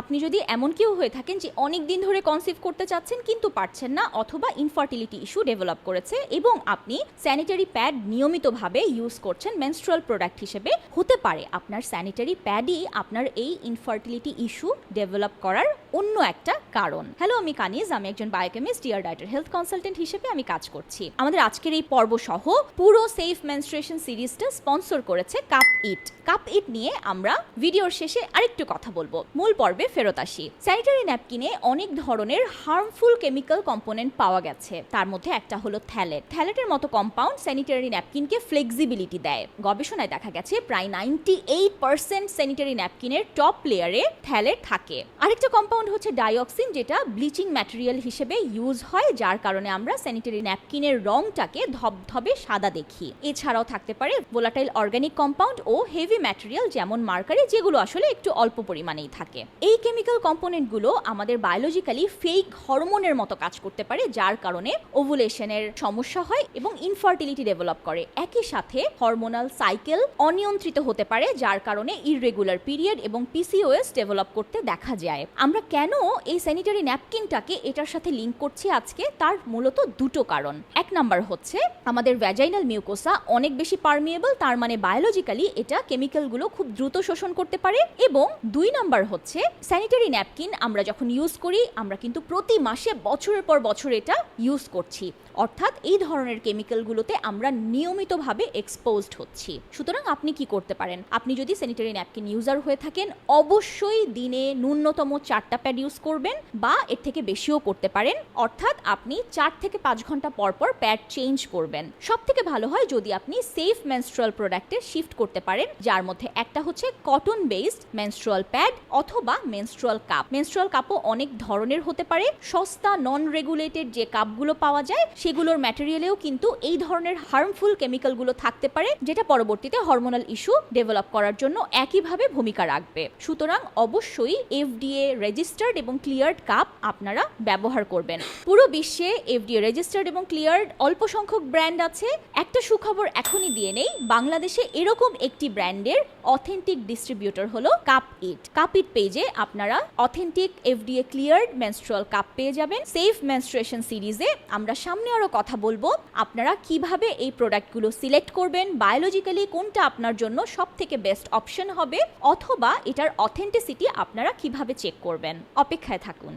আপনি যদি এমন কেউ হয়ে থাকেন যে অনেক দিন ধরে কনসিভ করতে চাচ্ছেন, কিন্তু পারছেন না অথবা ইনফার্টিলিটি ইস্যু ডেভেলপ করেছে এবং আপনি স্যানিটারি প্যাড নিয়মিতভাবে ইউজ করছেন মেনস্ট্রাল প্রোডাক্ট হিসেবে, হতে পারে আপনার স্যানিটারি প্যাডই আপনার এই ইনফার্টিলিটি ইস্যু ডেভেলপ করার অন্য একটা কারণ। হ্যালো আমি কানিজ, আমি একজন বায়োকেমিস্ট ডিয়ার ডাইটার হেলথ কনসালটেন্ট হিসেবে আমি কাজ করছি। আমাদের আজকের এই পর্ব সহ পুরো সেফ মেনস্ট্রুয়েশন সিরিজটা স্পন্সর করেছে কাপ ইট কাপ ইট নিয়ে আমরা ভিডিওর শেষে আরেকটু কথা বলব। মূল পর্বে ফেরত আসি। স্যানিটারি ন্যাপকিনে অনেক ধরনের হার্মফুল কেমিক্যাল কম্পোনেন্ট পাওয়া গেছে। তার মধ্যে একটা হলো থ্যালেট থ্যালেটের মতো কম্পাউন্ড স্যানিটারি ন্যাপকিনকে ফ্লেক্সিবিলিটি দেয়। গবেষণায় দেখা গেছে প্রায় নাইনটি এইট পার্সেন্ট স্যানিটারি ন্যাপকিনের টপ লেয়ারে থ্যালেট থাকে। আরেকটা কম্পাউন্ড হচ্ছে ডাইঅক্সিন যেটা ব্লিচিং ম্যাটেরিয়াল হিসেবে ইউজ হয়, যার কারণে আমরা স্যানিটারি ন্যাপকিনের রংটাকে ধবধবে সাদা দেখি। এছাড়াও থাকতে পারে ভোলাটাইল অর্গানিক কম্পাউন্ড ও হেভি ম্যাটেরিয়াল যেমন মার্কারি যেগুলো আসলে একটু অল্প পরিমাণেই থাকে। এই কেমিক্যাল কম্পোনেন্টগুলো আমাদের বায়োলজিক্যালি ফেক হরমোনের মতো কাজ করতে পারে, যার কারণে ওভুলেশনের সমস্যা হয় এবং ইনফার্টিলিটি ডেভেলপ করে। একই সাথে হরমোনাল সাইকেল অনিয়ন্ত্রিত হতে পারে, যার কারণে ইররেগুলার পিরিয়ড এবং পিসিওএস ডেভেলপ করতে দেখা যায়। আমরা কেন এই স্যানিটারি ন্যাপকিনটাকে এটার সাথে লিঙ্ক করছি আজকে? তার মূলত দুটো কারণ। এক নাম্বার হচ্ছে, আমাদের ভ্যাজাইনাল মিউকোসা অনেক বেশি পারমিয়েবল তার মানে বায়োলজিক্যালি এটা কেমিক্যালগুলো খুব দ্রুত শোষণ করতে পারে। এবং দুই নাম্বার হচ্ছে স্যানিটারি ন্যাপকিন আমরা যখন ইউজ করি, আমরা কিন্তু প্রতি মাসে বছরের পর বছর এটা ইউজ করছি। অর্থাৎ এই ধরনের কেমিক্যালগুলোতে আমরা নিয়মিতভাবে এক্সপোজড হচ্ছি। সুতরাং আপনি কি করতে পারেন? আপনি যদি স্যানিটারি ন্যাপকিন ইউজার হয়ে থাকেন, অবশ্যই দিনে ন্যূনতম চারটা প্যাড ইউজ করবেন বা এর থেকে বেশিও করতে পারেন। অর্থাৎ আপনি চার থেকে পাঁচ ঘণ্টা পর পর প্যাড চেঞ্জ করবেন। সব থেকে ভালো হয় যদি আপনি সেফ মেনস্ট্রুয়াল প্রোডাক্টে শিফট করতে পারেন, যার মধ্যে একটা হচ্ছে কটন বেসড মেনস্ট্রুয়াল প্যাড অথবা মেনস্ট্রুয়াল কাপ মেনস্ট্রুয়াল কাপও অনেক ধরনের হতে পারে। সস্তা নন রেগুলেটেড যে কাপগুলো পাওয়া যায়, সেগুলোর ম্যাটেরিয়ালেও কিন্তু এই ধরনের হার্মফুল কেমিক্যালগুলো থাকতে পারে, যেটা পরবর্তীতে হরমোনাল ইস্যু ডেভেলপ করার জন্য একইভাবে ভূমিকা রাখবে। সুতরাং অবশ্যই এফডিএ রেজিস্টার্ড এবং ক্লিয়ার্ড কাপ আপনারা ব্যবহার করবেন। পুরো বিশ্বে এফডিএ রেজিস্টার্ড এবং ক্লিয়ার্ড অল্প সংখ্যক ব্র্যান্ড আছে। একটা সুখবর এখনই দিয়ে নেই, বাংলাদেশে এরকম একটি ব্র্যান্ডের অথেন্টিক ডিস্ট্রিবিউটর হলো কাপ ইট কাপ ইট পেজে আপনারা authentic FDA cleared menstrual cup পেয়ে যাবেন। সেফ মেনস্ট্রুয়েশন সিরিজে আমরা সামনে আরও কথা বলব, আপনারা কীভাবে এই প্রোডাক্টগুলো সিলেক্ট করবেন বায়োলজিক্যালি কোনটা আপনার জন্য সব থেকে বেস্ট অপশন হবে, অথবা এটার অথেন্টিসিটি আপনারা কীভাবে চেক করবেন। অপেক্ষায় থাকুন।